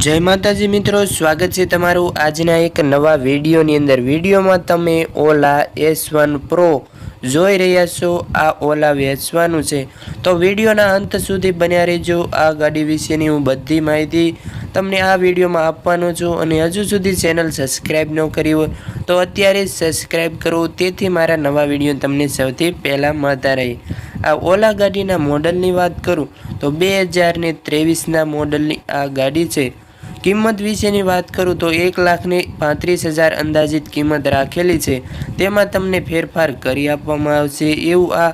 જય માતાજી મિત્રો, સ્વાગત છે તમારું આજના એક નવા વિડીયોની અંદર. વિડીયોમાં તમે ઓલા એસ વન પ્રો જોઈ રહ્યા છો. આ ઓલા વેચવાનું છે. તો વિડીયોના અંત સુધી બન્યા રહેજો. આ ગાડી વિશેની હું બધી માહિતી તમને આ વિડીયોમાં આપવાનો છું. અને હજુ સુધી ચેનલ સબસ્ક્રાઈબ ન કરી હોય તો અત્યારે સબસ્ક્રાઈબ કરો. તેથી મારા નવા વીડિયો તમને સૌથી પહેલાં મળતા રહે. આ ઓલા ગાડીના મોડલની વાત કરું તો બે હજારને ત્રેવીસના મોડલની આ ગાડી છે. કિંમત વિશેની વાત કરું તો એક લાખને પાંત્રીસ હજાર અંદાજિત કિંમત રાખેલી છે. તેમાં તમને ફેરફાર કરી આપવામાં આવશે એવું આ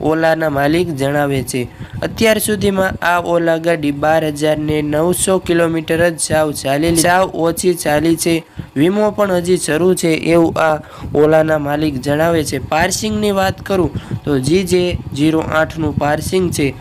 ઓલાના માલિક જણાવે છે. અત્યાર સુધીમાં આ ઓલા ગાડી બાર હજાર ને નવસો કિલોમીટર જ સાવ ચાલી સાવ ઓછી ચાલી છે. વીમો પણ હજી શરૂ છે એવું આ ઓલાના માલિક જણાવે છે. પાર્સિંગની વાત કરું તો જી જે જીરો આઠનું પાર્સિંગ છે.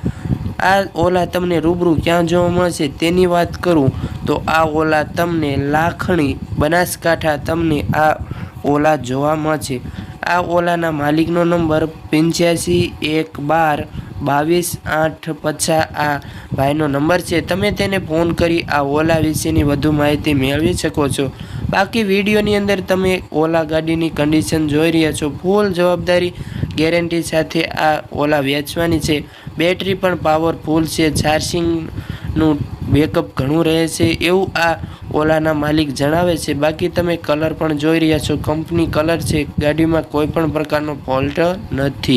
આ ઓલા તમને રૂબરૂ ક્યાં જોવા મળશે તેની વાત કરું. તો આ ઓલા તમને લાખણી બનાસકાંઠા તમને આ ઓલા જોવા મળશે. આ ઓલાના માલિકનો નંબર પંચ્યાસી એક બાર બાવીસ આઠ પચાસ આ ભાઈનો નંબર છે. તમે તેને ફોન કરી આ ઓલા વિશેની વધુ માહિતી મેળવી શકો છો. બાકી વિડીયોની અંદર તમે ઓલા ગાડીની કન્ડિશન જોઈ રહ્યા છો. ફૂલ જવાબદારી ગેરંટી સાથે આ ઓલા વેચવાની છે. બેટરી પણ પાવરફુલ છે. ચાર્જિંગનું બેકઅપ ઘણું રહે છે. એવું આ ઓલાના માલિક જણાવે છે. બાકી તમે કલર પણ જોઈ રહ્યા છો. કંપની કલર છે. ગાડીમાં કોઈ પણ પ્રકારનો ફોલ્ટ નથી.